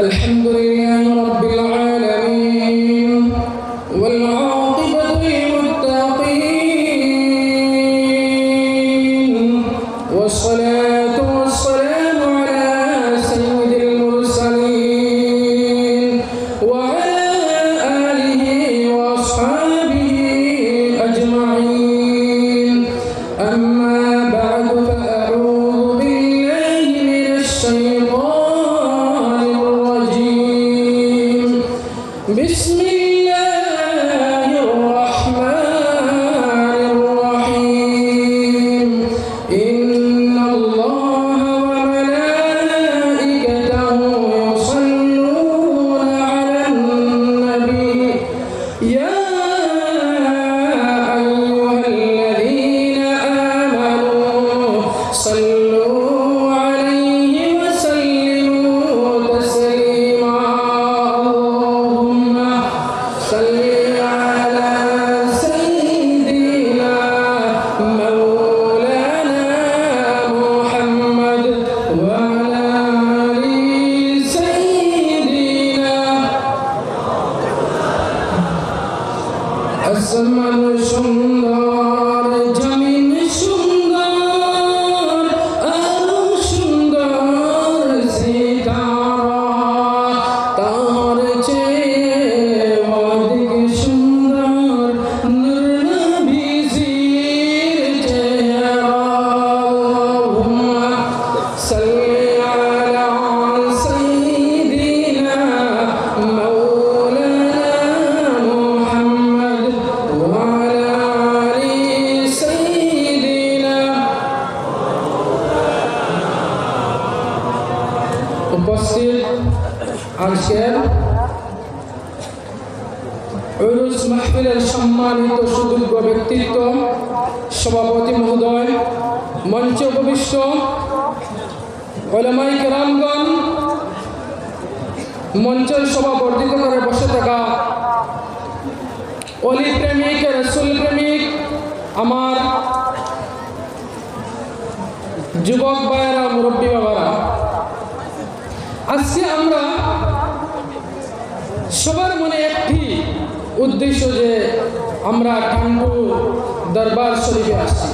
الحمد لله সুন্দর উপস্থিত আজকের উরুস মাহফিলের সম্মানিত সুযোগ্য ব্যক্তিত্ব সভাপতি মহোদয় মঞ্চে উপবিষ্ট ওলামাই কেরামগণ মঞ্চের সভা বর্ধিত করে বসে থাকা অলি প্রেমিক রসুল প্রেমিক আমার যুবক ভাইয়েরা মুরব্বী বাবারা আজকে আমরা সবার মনে একটি উদ্দেশ্য যে আমরা টাঙ্গু দরবার শরীফে আসছি।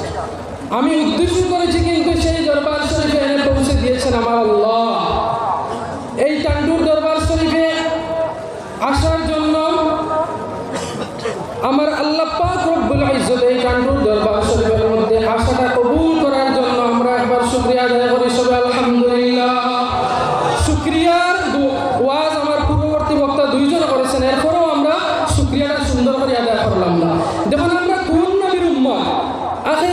আমি উদ্দেশ্য করেছি কিন্তু সেই দরবার শরীফে এনে পৌঁছে দিয়েছেন আমার আল্লাহ। করলাম না যখন আমরা কোন নবীর উম্মত আখি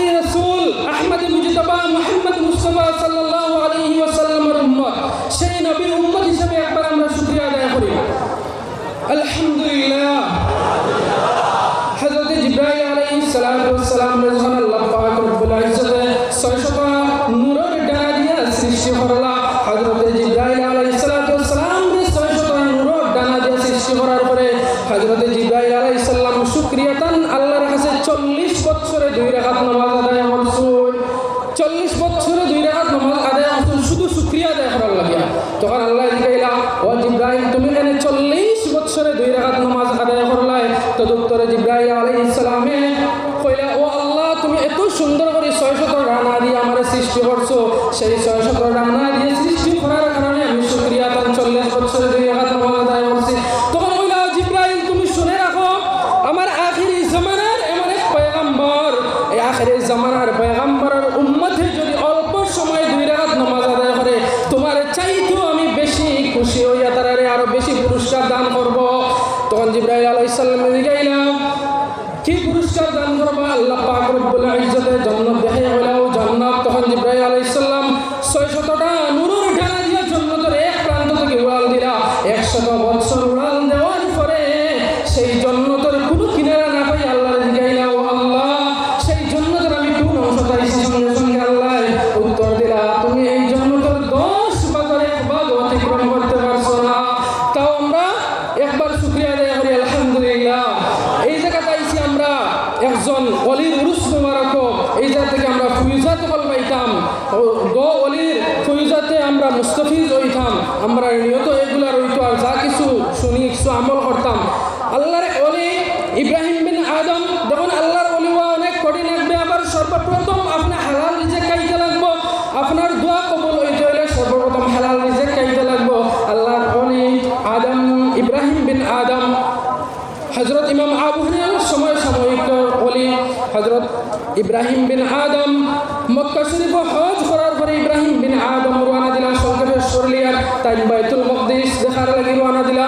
40 বছরে দুই রাকাত নামাজ আদায় করছুন শুধু শুকরিয়া আদায় করার লাগিয়া। তখন আল্লাহ জিগাইলা ও জিব্রাইল, তুমি এখানে 40 বছরে দুই রাকাত নামাজ আদায় করলাই। তদুত্তরে জিব্রাইল আলাইহিস সালামে কইলা, ও আল্লাহ, তুমি এত সুন্দর করে 600 রানা দিয়ে আমার সৃষ্টি করছ। সেই 600 রানা দিয়ে সৃষ্টি করার কারণে আমি শুকরিয়া তার 40 বছরে দুই রাকাত নামাজ আদায় করছি। তখন কইলা জিব্রাইল, তুমি শুনে রাখো, আমার আখিরি জামানার এমন এক পয়গম্বর, এই আখিরি জামানার পয়গম্বরের খুশি হইয়া তারারে আরও বেশি পুরস্কার দান করব। তখন জিব্রাহ আলাইসাল্লাম গাইলাম কি পুরস্কার দান করব? আল্লাহ পাক রব্বুল ইজ্জতে জান্নাত দেখে হইলাও জান্নাত। তখন জিব্রাইল আলাইহিস সালাম 600টা নূরের যেমন অলির উরুস এই এইটা থেকে আমরা ফুইজাত ফল পাইতাম। গ অলির ফুইজাতে আমরা মুস্তাফিজ হইতাম। আমরা নিয়ত এগুলা রইত আর যা কিছু শুনি, কিছু আমল করতাম। আল্লাহর অলি হজরত ইব্রাহিম বিন আদম মক্কা শরীফ হজ করার পরে ইব্রাহিম বিন আদম রওনা দিলা সংক্ষেপে সরলিয়ার তাই বাইতুল মকদিস দেখার লাগি রওনা দিলা।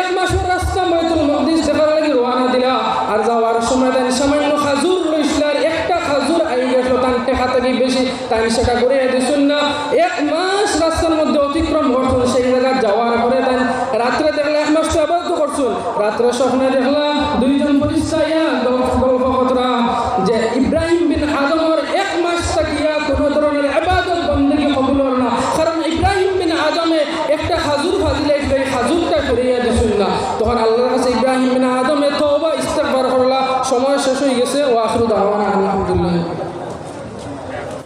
এক মাসের রাস্তা বাইতুল মকদিস দেখার লাগি রওনা দিলা। আর যাওয়ার সময় তাই সামান্য খাজুর লইসলার একটা খাজুর আই গেছিল, তান টেকা থেকে বেশি, তাই সেটা করে দিছুন না। এক মাস রাস্তার মধ্যে অতিক্রম করছুন সেই জায়গা যাওয়ার পরে তাই রাত্রে দেখলে মাস তো তো করছুন রাত্রে স্বপ্নে দেখলাম দুইজন পরিচয়া গল্প কতরা যে ইব্রাহিম বিন আদমর এক মাস থাকিয়া কোনো ধরনের আবাদত বন্দী কবুল হল না। কারণ ইব্রাহিম বিন আদমে একটা খাজুর ফাজিলে এই খাজুরটা করিয়া দিছুন না তখন আল্লাহর কাছে ইব্রাহিম বিন আদমে তওবা ইস্তেগফার করলা। সময় শেষ হয়ে গেছে। ও আখরু দাওয়া